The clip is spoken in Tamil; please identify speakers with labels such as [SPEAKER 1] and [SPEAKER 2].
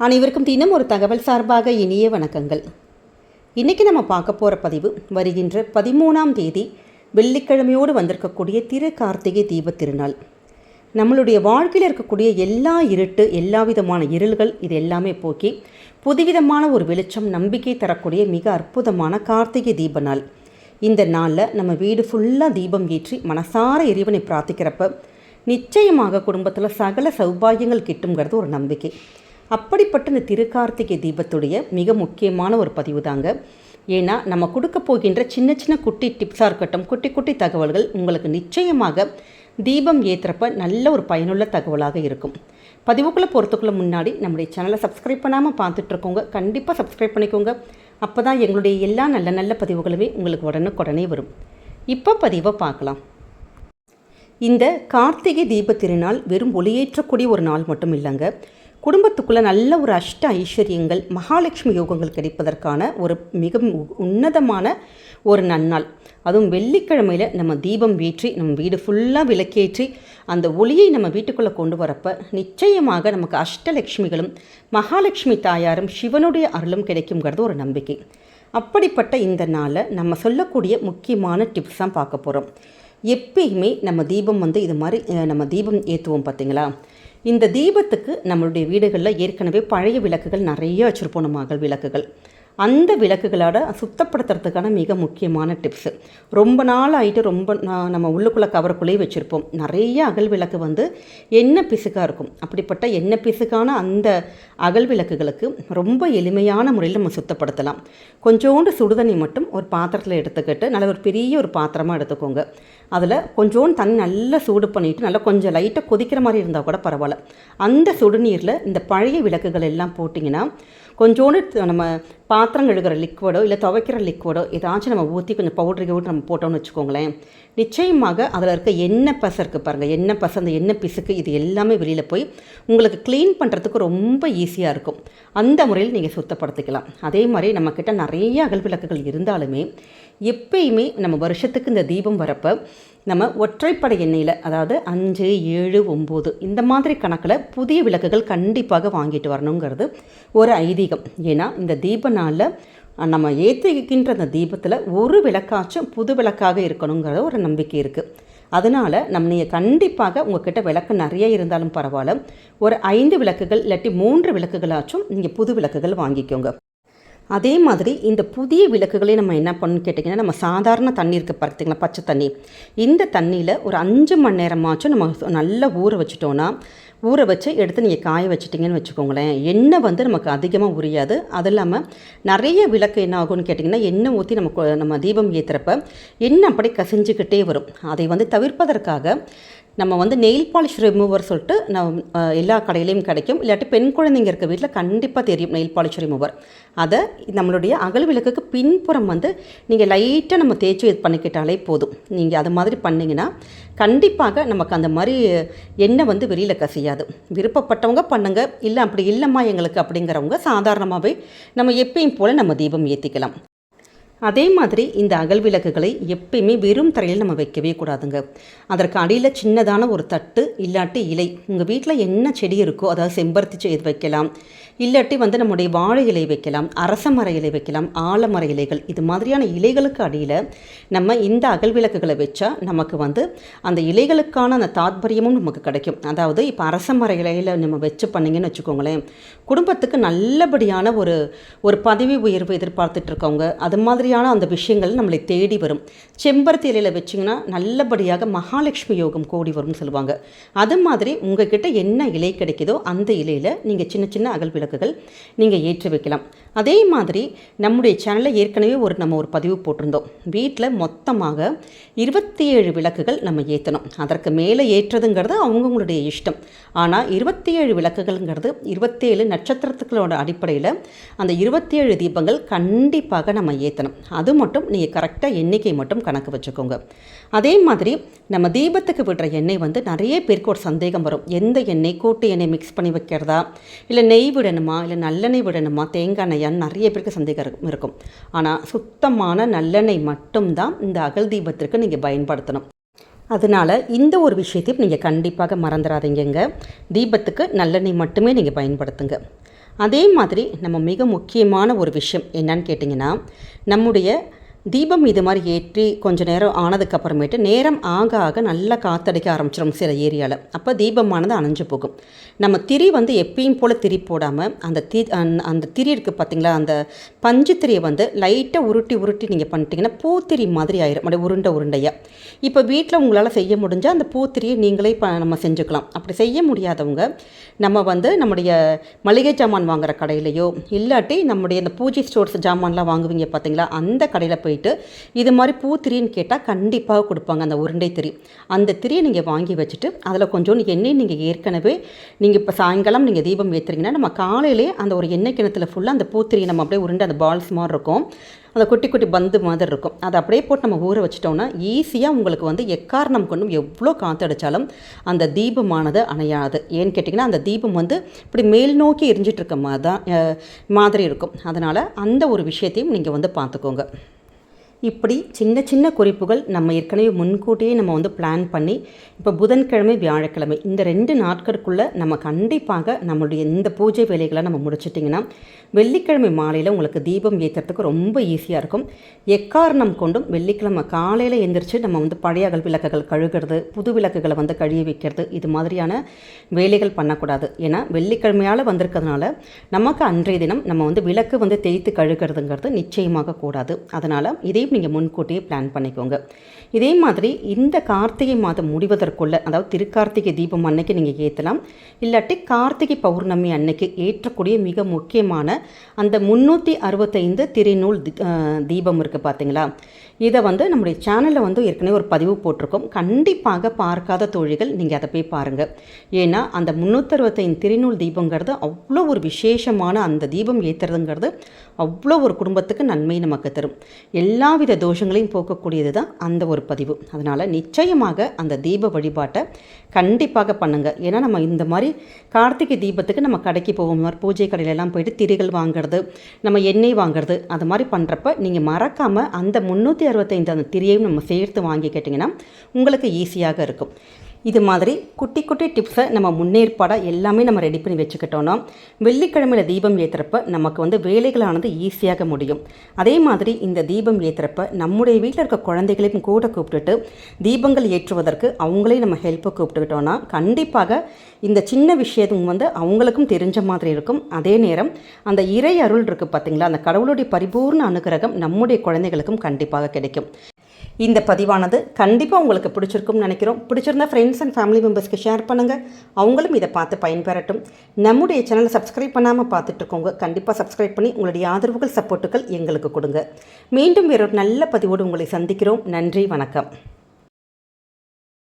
[SPEAKER 1] அனைவருக்கும் தினம் ஒரு தகவல் சார்பாக இனிய வணக்கங்கள். இன்றைக்கி நம்ம பார்க்க போகிற பதிவு வருகின்ற பதிமூணாம் தேதி வெள்ளிக்கிழமையோடு வந்திருக்கக்கூடிய திரு கார்த்திகை தீபத் திருநாள். நம்மளுடைய வாழ்க்கையில் இருக்கக்கூடிய எல்லா இருட்டு எல்லா விதமான இருள்கள் இது எல்லாமே போக்கி புதுவிதமான ஒரு வெளிச்சம் நம்பிக்கை தரக்கூடிய மிக அற்புதமான கார்த்திகை தீப நாள். இந்த நாளில் நம்ம வீடு ஃபுல்லாக தீபம் ஏற்றி மனசார இறைவனை பிரார்த்திக்கிறப்ப நிச்சயமாக குடும்பத்தில் சகல சௌபாகியங்கள் கிட்டுங்கிறது ஒரு நம்பிக்கை. அப்படிப்பட்ட இந்த திருக்கார்த்திகை தீபத்துடைய மிக முக்கியமான ஒரு பதிவு தாங்க ஏன்னா நம்ம கொடுக்க போகின்ற சின்ன சின்ன குட்டி டிப்ஸாக இருக்கட்டும் குட்டி குட்டி தகவல்கள் உங்களுக்கு நிச்சயமாக தீபம் ஏற்றுறப்ப நல்ல ஒரு பயனுள்ள தகவலாக இருக்கும். பதிவுக்குள்ளே போகிறதுக்குள்ள முன்னாடி நம்முடைய சேனலை சப்ஸ்கிரைப் பண்ணாமல் பார்த்துட்ருக்கோங்க. கண்டிப்பாக சப்ஸ்கிரைப் பண்ணிக்கோங்க. அப்போ தான் எங்களுடைய எல்லா நல்ல நல்ல பதிவுகளுமே உங்களுக்கு உடனுக்குடனே வரும். இப்போ பதிவை பார்க்கலாம். இந்த கார்த்திகை தீப திருநாள் வெறும் ஒளியேற்றக்கூடிய ஒரு நாள் மட்டும் இல்லைங்க. குடும்பத்துக்குள்ளே நல்ல ஒரு அஷ்ட ஐஸ்வர்யங்கள் மகாலட்சுமி யோகங்கள் கிடைப்பதற்கான ஒரு மிக உன்னதமான ஒரு நன்னாள். அதுவும் வெள்ளிக்கிழமையில் நம்ம தீபம் வீற்றி நம்ம வீடு ஃபுல்லாக விளக்கேற்றி அந்த ஒளியை நம்ம வீட்டுக்குள்ளே கொண்டு வரப்ப நிச்சயமாக நமக்கு அஷ்டலக்ஷ்மிகளும் மகாலட்சுமி தாயாரும் சிவனுடைய அருளும் கிடைக்குங்கிறது ஒரு நம்பிக்கை. அப்படிப்பட்ட இந்த நாளை நம்ம சொல்லக்கூடிய முக்கியமான டிப்ஸ் தான் பார்க்க போகிறோம் எப்பயுமே நம்ம தீபம் வந்து இது மாதிரி நம்ம தீபம் ஏற்றுவோம் பார்த்தீங்களா? இந்த தீபத்துக்கு நம்மளுடைய வீடுகளில் ஏற்கனவே பழைய விளக்குகள் நிறைய வச்சுருப்போம் நம்ம அகல் விளக்குகள். அந்த விளக்குகளோட சுத்தப்படுத்துறதுக்கான மிக முக்கியமான டிப்ஸு ரொம்ப நாள் ஆகிட்டு ரொம்ப நம்ம உள்ளுக்குள்ளே கவருக்குள்ளேயே வச்சுருப்போம். நிறைய அகல் விளக்கு வந்து எண்ணெய் பிசுக்காக இருக்கும். அப்படிப்பட்ட எண்ணெய் பிசுக்கான அந்த அகல் விளக்குகளுக்கு ரொம்ப எளிமையான முறையில் நம்ம சுத்தப்படுத்தலாம். கொஞ்சோண்டு சுடுதண்ணி மட்டும் ஒரு பாத்திரத்தில் எடுத்துக்கிட்டு நல்ல ஒரு பெரிய ஒரு பாத்திரமாக எடுத்துக்கோங்க. அதில் கொஞ்சோண்டு தண்ணி நல்லா சூடு பண்ணிவிட்டு நல்லா கொஞ்சம் லைட்டாக கொதிக்கிற மாதிரி இருந்தால் கூட பரவாயில்ல. அந்த சுடுநீரில் இந்த பழைய விளக்குகள் எல்லாம் போட்டிங்கன்னா கொஞ்சோண்டு நம்ம பாத்திரம் கழுகிற லிக்விடோ இல்லை துவைக்கிற லிக்விடோ ஏதாச்சும் நம்ம ஊற்றி கொஞ்சம் பவுடருக்கு ஊற்றி நம்ம போட்டோம்னு வச்சுக்கோங்களேன். நிச்சயமாக அதில் இருக்க எண்ணெய் பசை இருக்குது பாருங்கள் எண்ணெய் பசை அந்த எண்ணெய் பிசுக்கு இது எல்லாமே வெளியில் போய் உங்களுக்கு க்ளீன் பண்ணுறதுக்கு ரொம்ப ஈஸியாக இருக்கும். அந்த முறையில் நீங்கள் சுத்தப்படுத்திக்கலாம். அதே மாதிரி நம்மக்கிட்ட நிறைய அகல் விளக்குகள் இருந்தாலுமே எப்பயுமே நம்ம வருஷத்துக்கு இந்த தீபம் வரப்போ நம்ம ஒற்றைப்படை எண்ணெயில் அதாவது அஞ்சு ஏழு ஒம்பது இந்த மாதிரி கணக்கில் புதிய விளக்குகள் கண்டிப்பாக வாங்கிட்டு வரணுங்கிறது ஒரு ஐதீகம். ஏன்னா இந்த தீப நாளில் நம்ம ஏற்றுகின்ற அந்த தீபத்தில் ஒரு விளக்காச்சும் புது விளக்காக இருக்கணுங்கிற ஒரு நம்பிக்கை இருக்குது அதனால் நம்ம நீங்கள் கண்டிப்பாக உங்ககிட்ட விளக்கு நிறைய இருந்தாலும் பரவாயில்ல. ஒரு ஐந்து விளக்குகள் இல்லாட்டி மூன்று விளக்குகளாச்சும் நீங்கள் புது விளக்குகள் வாங்கிக்கோங்க. அதே மாதிரி இந்த புதிய விளக்குகளே நம்ம என்ன பண்ணணும்னு கேட்டிங்கன்னா நம்ம சாதாரண தண்ணி இருக்குது பார்த்தீங்களா? பச்சை தண்ணி. இந்த தண்ணியில் ஒரு அஞ்சு மணி நேரமாச்சும் நம்ம நல்லா ஊற வச்சுட்டோன்னா ஊற வச்சு எடுத்து நீங்கள் காய வச்சிட்டிங்கன்னு வச்சுக்கோங்களேன். எண்ணெய் வந்து நமக்கு அதிகமாக உரியாது. அது இல்லாமல் நிறைய விளக்கு என்ன ஆகும்னு கேட்டிங்கன்னா எண்ணெய் ஊற்றி நம்ம நம்ம தீபம் ஏற்றுறப்ப எண்ணெய் அப்படி கசிஞ்சுக்கிட்டே வரும். அதை வந்து தவிர்ப்பதற்காக நம்ம வந்து நெயில் பாலிஷ் ரிமூவர் சொல்லிட்டு நம்ம எல்லா கடையிலையும் கிடைக்கும். இல்லாட்டி பெண் குழந்தைங்க இருக்க வீட்டில் கண்டிப்பாக தெரியும் நெயில் பாலிஷ் ரிமூவர் அதை நம்மளுடைய அகல் விளக்குக்கு பின்புறம் வந்து நீங்கள் லைட்டாக நம்ம தேய்ச்சி இது பண்ணிக்கிட்டாலே போதும். நீங்கள் அது மாதிரி பண்ணிங்கன்னா கண்டிப்பாக நமக்கு அந்த மாதிரி எண்ணெய் வந்து வெளியில் கசியாது. விருப்பப்பட்டவங்க பண்ணுங்கள் இல்லை அப்படி இல்லைம்மா எங்களுக்கு அப்படிங்கிறவங்க சாதாரணமாகவே நம்ம எப்பயும் போல் நம்ம தீபம் ஏற்றிக்கலாம் அதே மாதிரி இந்த அகல் விளக்குகளை எப்பயுமே வெறும் தரையில் நம்ம வைக்கவே கூடாதுங்க. அதற்கு அடியில் சின்னதான ஒரு தட்டு இல்லாட்டி இலை. உங்கள் வீட்டில் என்ன செடி இருக்கோ அதாவது செம்பருத்தி செடி வைக்கலாம். இல்லாட்டி வந்து நம்முடைய வாழை இலை வைக்கலாம் அரச மர இலை வைக்கலாம் ஆலமர இலைகள். இது மாதிரியான இலைகளுக்கு அடியில் நம்ம இந்த அகல் விளக்குகளை வச்சா நமக்கு வந்து அந்த இலைகளுக்கான அந்த தாத்பரியமும் நமக்கு கிடைக்கும். அதாவது இப்போ அரச மர இலையில் நம்ம வச்சு பண்ணிங்கன்னு வச்சுக்கோங்களேன் குடும்பத்துக்கு நல்லபடியான ஒரு ஒரு பதவி உயர்வு எதிர்பார்த்துட்டு இருக்கவங்க அது மாதிரியான அந்த விஷயங்கள் நம்மளை தேடி வரும். செம்பருத்தி இலையில் வச்சிங்கன்னா நல்லபடியாக மகாலட்சுமி யோகம் கூடி வரும்னு சொல்லுவாங்க. அது மாதிரி உங்ககிட்ட என்ன இலை கிடைக்குதோ அந்த இலையில் நீங்கள் சின்ன சின்ன அகல் விளக்குகள் நீங்கள் ஏற்றி வைக்கலாம். அதே மாதிரி நம்முடைய சேனலில் ஏற்கனவே ஒரு நம்ம ஒரு பதிவு போட்டிருந்தோம். வீட்டில் மொத்தமாக இருபத்தி ஏழு விளக்குகள் நம்ம ஏற்றணும் அதற்கு மேலே ஏற்றுறதுங்கிறது அவங்கவுங்களுடைய இஷ்டம். ஆனால் இருபத்தி ஏழு விளக்குகள்ங்கிறது இருபத்தேழு நட்சத்திரத்துக்களோட அடிப்படையில் அந்த இருபத்தி ஏழு தீபங்கள் கண்டிப்பாக நம்ம ஏற்றணும் அது மட்டும் நீங்கள் கரெக்டாக எண்ணிக்கை மட்டும் கணக்கு வச்சுக்கோங்க. அதே மாதிரி நம்ம தீபத்துக்கு விடுற எண்ணெய் வந்து நிறைய பேருக்கு ஒரு சந்தேகம் வரும். எந்த எண்ணெய்? கூட்டு எண்ணெய் மிக்ஸ் பண்ணி வைக்கிறதா? இல்லை நெய் விடணுமா? இல்லை நல்லெண்ணெய் விடணுமா? தேங்காய் எண்ணெயான்னு நிறைய பேருக்கு சந்தேகம் இருக்கும்- இருக்கும். ஆனால் சுத்தமான நல்லெண்ணெய் மட்டும்தான் இந்த அகல் தீபத்திற்கு நீங்கள் பயன்படுத்தணும். அதனால் இந்த ஒரு விஷயத்தையும் நீங்கள் கண்டிப்பாக மறந்துடாதீங்கங்க. தீபத்துக்கு நல்லெண்ணெய் மட்டுமே நீங்கள் பயன்படுத்துங்க. அதே மாதிரி நம்ம மிக முக்கியமான ஒரு விஷயம் என்னன்னு கேட்டிங்கன்னா நம்முடைய தீபம் இது மாதிரி ஏற்றி கொஞ்ச நேரம் ஆனதுக்கப்புறமேட்டு நேரம் ஆக ஆக நல்லா காத்தடிக்க ஆரம்பிச்சிடும் சில ஏரியாவில் அப்போ தீபமானது அணைஞ்சு போகும். நம்ம திரி வந்து எப்பயும் போல் திரி போடாமல் அந்த தி அந்த- அந்த திரி இருக்குது பார்த்தீங்களா அந்த பஞ்சு திரியை வந்து லைட்டாக உருட்டி உருட்டி நீங்கள் பண்ணிட்டீங்கன்னா பூத்திரி மாதிரி ஆயிரும். அப்படியே உருண்டை உருண்டையாக இப்போ வீட்டில் உங்களால் செய்ய முடிஞ்சால் அந்த பூத்திரியை நீங்களே ப நம்ம செஞ்சுக்கலாம். அப்படி செய்ய முடியாதவங்க நம்ம வந்து நம்முடைய மளிகை ஜாமான் வாங்குகிற கடையிலையோ இல்லாட்டி நம்முடைய இந்த பூஜை ஸ்டோர்ஸ் ஜாமான்லாம் வாங்குவீங்க பார்த்தீங்களா அந்த கடையில் போய் போயிட்டு இது மாதிரி பூத்திரின்னு கேட்டால் கண்டிப்பாக கொடுப்பாங்க அந்த உருண்டை திரி. அந்த திரியை நீங்கள் வாங்கி வச்சுட்டு அதில் கொஞ்சோண்டு எண்ணெய் நீங்கள் ஏற்கனவே நீங்கள் இப்போ சாயங்காலம் நீங்கள் தீபம் ஏற்றுறீங்கன்னா நம்ம காலையிலே அந்த ஒரு எண்ணெய் கிணத்துல ஃபுல்லாக அந்த பூத்திரியை நம்ம அப்படியே உருண்டை அந்த பால்ஸ் மாதிரி இருக்கும். அந்த குட்டி குட்டி பந்து மாதிரி இருக்கும். அதை அப்படியே போட்டு நம்ம ஊற வச்சிட்டோம்னா ஈஸியாக உங்களுக்கு வந்து எக்காரணம் கொண்டும் எவ்வளோ காற்றடிச்சாலும் அந்த தீபமானது அணையாது. ஏன்னு கேட்டிங்கன்னா அந்த தீபம் வந்து இப்படி மேல் நோக்கி எரிஞ்சிட்ருக்க மாதிரி தான் மாதிரி இருக்கும். அதனால் அந்த ஒரு விஷயத்தையும் நீங்கள் வந்து பார்த்துக்கோங்க. இப்படி சின்ன சின்ன குறிப்புகள் நம்ம ஏற்கனவே முன்கூட்டியே நம்ம வந்து பிளான் பண்ணி இப்போ புதன்கிழமை வியாழக்கிழமை இந்த ரெண்டு நாட்களுக்குள்ளே நம்ம கண்டிப்பாக நம்மளுடைய இந்த பூஜை வேலைகளை நம்ம முடிச்சிட்டிங்கன்னா வெள்ளிக்கிழமை மாலையில் உங்களுக்கு தீபம் ஏற்றுறதுக்கு ரொம்ப ஈஸியாக இருக்கும். எக்காரணம் கொண்டும் வெள்ளிக்கிழமை காலையில் எந்திரிச்சு நம்ம வந்து பழைய அகல் விளக்குகள் கழுகிறது புது விளக்குகளை வந்து கழுவி வைக்கிறது இது மாதிரியான வேலைகள் பண்ணக்கூடாது. ஏன்னா வெள்ளிக்கிழமையால் வந்திருக்கிறதுனால நமக்கு அன்றைய தினம் நம்ம வந்து விளக்கு வந்து தேய்த்து கழுகிறதுங்கிறது நிச்சயமாக கூடாது. அதனால் இதே நீங்கள் முன்கூட்டியே பிளான் பண்ணிக்கோங்க. இதே மாதிரி இந்த கார்த்திகை மாதம் முடிவதற்குள்ளே அதாவது திருக்கார்த்திகை தீபம் அன்னைக்கு நீங்கள் ஏற்றலாம் இல்லாட்டி கார்த்திகை பௌர்ணமி அன்னைக்கு ஏற்றக்கூடிய மிக முக்கியமான அந்த முந்நூற்றி அறுபத்தைந்து திருநூல் தீபம் இருக்குது பார்த்தீங்களா இதை வந்து நம்முடைய சேனலில் வந்து ஏற்கனவே ஒரு பதிவு போட்டிருக்கோம். கண்டிப்பாக பார்க்காத தொழில்கள் நீங்கள் அதை போய் பாருங்கள் ஏன்னா அந்த முந்நூற்றறுபத்தைந்து திருநூல் தீபங்கிறது அவ்வளோ ஒரு விசேஷமான அந்த தீபம் ஏற்றுறதுங்கிறது அவ்வளோ ஒரு குடும்பத்துக்கு நன்மை நமக்கு தரும். எல்லா எல்லாவித தோஷங்களையும் போக்கக்கூடியது தான் அந்த ஒரு பதிவு. அதனால் நிச்சயமாக அந்த தீப வழிபாட்டை கண்டிப்பாக பண்ணுங்கள் ஏன்னா நம்ம இந்த மாதிரி கார்த்திகை தீபத்துக்கு நம்ம கடைக்கு போவோம். மாதிரி பூஜை கடையிலெல்லாம் போயிட்டு திரிகள் வாங்குறது நம்ம எண்ணெய் வாங்குறது அது மாதிரி பண்ணுறப்ப நீங்கள் மறக்காமல் அந்த முந்நூற்றி அறுபத்தைந்து அந்த திரியையும் நம்ம சேர்த்து வாங்கி கேட்டிங்கன்னா உங்களுக்கு ஈஸியாக இருக்கும். இது மாதிரி குட்டி குட்டி டிப்ஸை நம்ம முன்னேற்பாடாக எல்லாமே நம்ம ரெடி பண்ணி வச்சுக்கிட்டோன்னா வெள்ளிக்கிழமையில் தீபம் ஏற்றுறப்ப நமக்கு வந்து வேலைகளானது ஈஸியாக முடியும். அதே மாதிரி இந்த தீபம் ஏற்றுறப்ப நம்முடைய வீட்டில் இருக்க குழந்தைகளையும் கூட கூப்பிட்டுட்டு தீபங்கள் ஏற்றுவதற்கு அவங்களையும் நம்ம ஹெல்ப்பை கூப்பிட்டுக்கிட்டோன்னா கண்டிப்பாக இந்த சின்ன விஷயத்தும் வந்து அவங்களுக்கும் தெரிஞ்ச மாதிரி இருக்கும். அதே நேரம் அந்த இறை அருள் இருக்குது பார்த்தீங்களா அந்த கடவுளுடைய பரிபூர்ண அனுகிரகம் நம்முடைய குழந்தைகளுக்கும் கண்டிப்பாக கிடைக்கும். இந்த பதிவானது கண்டிப்பாக உங்களுக்கு பிடிச்சிருக்கும்னு நினைக்கிறோம். பிடிச்சிருந்தா ஃப்ரெண்ட்ஸ் அண்ட் ஃபேமிலி மெம்பர்ஸ்க்கு ஷேர் பண்ணுங்கள் அவங்களும் இதை பார்த்து பயன்பெறட்டும். நம்முடைய சேனலை சப்ஸ்கிரைப் பண்ணாமல் பார்த்துட்ருக்கோங்க கண்டிப்பாக சப்ஸ்கிரைப் பண்ணி உங்களுடைய ஆதரவுகள் சப்போர்ட்டுகள் எங்களுக்கு கொடுங்க. மீண்டும் வேறொரு நல்ல பதிவோடு உங்களை சந்திக்கிறோம். நன்றி வணக்கம்.